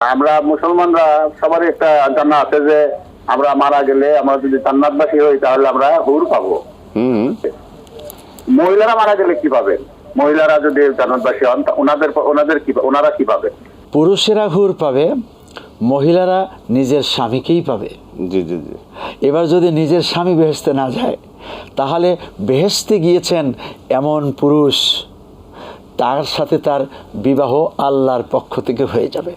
আমরা মুসলমানরা সবারই একটা জানা আছে যে আমরা মারা গেলে আমরা যদি জান্নাতবাসী হই তাহলে আমরা হুর পাবো। হুম। মহিলারা মারা গেলে কি পাবেন? মহিলারা যদি জান্নাতবাসী হন ওনাদের ওনাদের কি ওনারা কি পাবে? পুরুষেরা হুর পাবে মহিলারা নিজের স্বামীকেই পাবে। জি জি জি। এবার যদি নিজের স্বামী বেহেস্তে না যায় তাহলে বেহেস্তে গিয়েছেন এমন পুরুষ তার সাথে তার বিবাহ আল্লাহর পক্ষ থেকে হয়ে যাবে।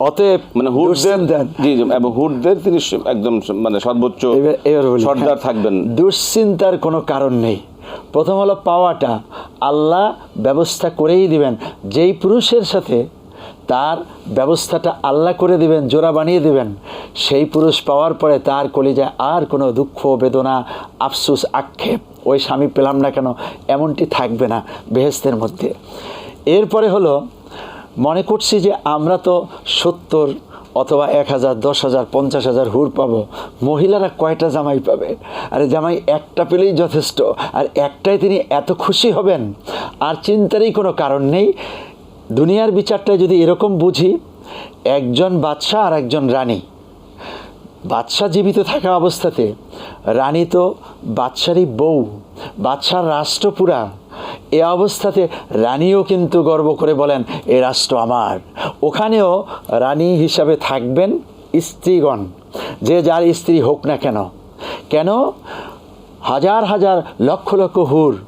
অতএব মানে দুশ্চিন্তার জি এবং হুটদের তিনি একদম মানে সর্বোচ্চ সর্দার হ্যাঁ, থাকবেন। দুশ্চিন্তার কোনো কারণ নেই। প্রথম হলো পাওয়াটা। আল্লাহ ব্যবস্থা করেই দিবেন। যেই পুরুষের সাথে তার ব্যবস্থাটা আল্লাহ করে দিবেন জোড়া বানিয়ে দিবেন সেই পুরুষ পাওয়ার পরে তার কলিজায় আর কোনো দুঃখ বেদনা আফসুস আক্ষেপ ওই স্বামী পেলাম না কেন? এমনটি থাকবে না বেহেস্তের মধ্যে। এরপরে হলো, মনে করছি যে আমরা তো সত্তর অথবা এক হাজার, দশ হাজার, পঞ্চাশ হাজার হুর পাবো। মহিলারা কয়টা জামাই পাবে? আরে জামাই একটা পেলেই যথেষ্ট, আর একটাই তিনি এত খুশি হবেন? আর চিন্তারই কোনো কারণ নেই। দুনিয়ার বিচারটা যদি এরকম বুঝি, একজন বাদশাহ আর একজন রানী। বাদশাহ জীবিত থাকা অবস্থাতে রানী তো বাদশারই বউ, বাদশার রাষ্ট্রপুরা। এ অবস্থাতে রানীও কিন্তু গর্ব করে বলেন, এ রাষ্ট্র আমার। ওখানেও রানী হিসাবে থাকবেন স্ত্রীগণ, যে যার স্ত্রী হোক না কেন। কেন? হাজার হাজার লক্ষ লক্ষ হুর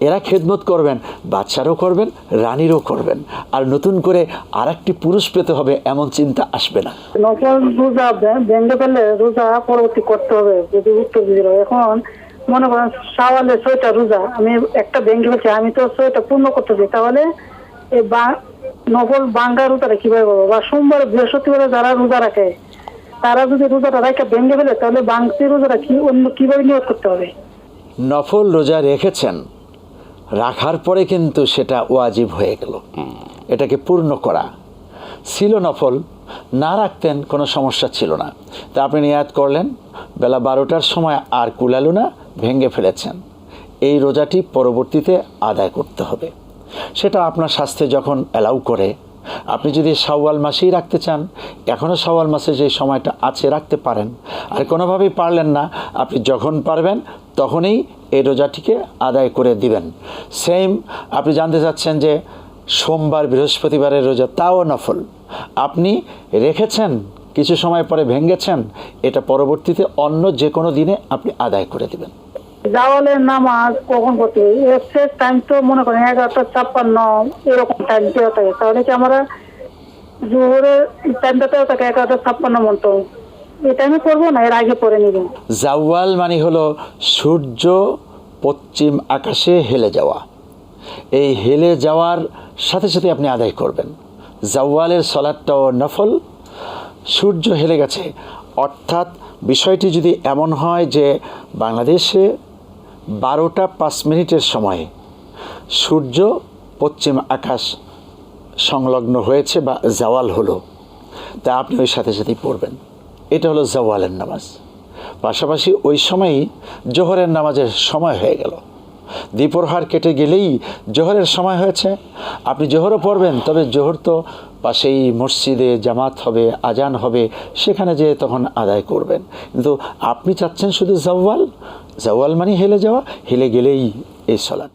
এরা খেদমত করবেন বাচ্চারও করবেন রানীরও করবেন। আর নতুন করে আর একটি পুরুষ পেতে হবে এমন চিন্তা আসবে না। নকল রোজা ভেঙে ফেলে রোজা পরবর্তী করতে হবে যদি উত্তর দিল। এখন মনে করেন সাওয়ালে ছয়টা রোজা আমি একটা ভেঙে ফেলছি আমি তো ছয়টা পূর্ণ করতে চাই। তাহলে এই বা- নকল বাঙ্গা রোজাটা কীভাবে করব? বা সোমবার বৃহস্পতিবারে যারা রোজা রাখে তারা যদি রোজাটা রাখে ভেঙে ফেলে তাহলে বাংতি রোজাটা কি অন্য কীভাবে নিয়োগ করতে হবে? নফল রোজা রেখেছেন রাখার পরে কিন্তু সেটা ওয়াজিব হয়ে গেল। এটাকে পূর্ণ করা। ছিল নফল, না রাখতেন কোনো সমস্যা ছিল না। তা আপনি নিয়াত করলেন, বেলা বারোটার সময় আর কুলালো না, ভেঙে ফেলেছেন। এই রোজাটি পরবর্তীতে আদায় করতে হবে। সেটা আপনার স্বাস্থ্যে যখন অ্যালাউ করে, আপনি যদি সাওয়াল মাসেই রাখতে চান এখনও শাওয়াল মাসে যে সময়টা আছে, রাখতে পারেন। আর কোনোভাবেই পারলেন না, আপনি যখন পারবেন তখনই এই রোজাটিকে আদায় করে দিবেন। সেম আপনি জানতে চাচ্ছেন যে সোমবার বৃহস্পতিবারের রোজা তাও নফল। আপনি রেখেছেন, কিছু সময় পরে ভেঙেছেন এটা পরবর্তীতে অন্য যে কোনো দিনে আপনি আদায় করে দিবেন। জাওয়ালের নামাজ কখন পড়তে হবে টাইম তো মনে করেন এগারোটা ছাপ্পান্ন, এরকম টাইম দেওয়া থাকে। তাহলে কি আমরা জোহরের টাইমটা দেওয়া থাকে এগারোটা ছাপ্পান্ন মতো? জাওয়াল মানে হলো সূর্য পশ্চিম আকাশে হেলে যাওয়া। এই হেলে যাওয়ার সাথে সাথে আপনি আদায় করবেন। জাওয়ালের সলাদটাও নফল। সূর্য হেলে গেছে। অর্থাৎ বিষয়টি যদি এমন হয় যে বাংলাদেশে বারোটা পাঁচ মিনিটের সময়ে সূর্য পশ্চিম আকাশ সংলগ্ন হয়েছে বা জাওয়াল হলো, তা আপনি ওই সাথে সাথেই পড়বেন। এটা হলো জওয়ালের নামাজ। পাশাপাশি ওই সময়ই জোহরের নামাজের সময় হয়ে গেল। দ্বীপরহার কেটে গেলেই জোহরের সময় হয়েছে। আপনি জোহরও পড়বেন, তবে জোহর তো পাশেই মসজিদে জামাত হবে, আজান হবে, সেখানে যেয়ে তখন আদায় করবেন। কিন্তু আপনি চাচ্ছেন শুধু জাওয়াল? জাওয়াল মানে হেলে যাওয়া, হেলে গেলেই এই সলাৎ।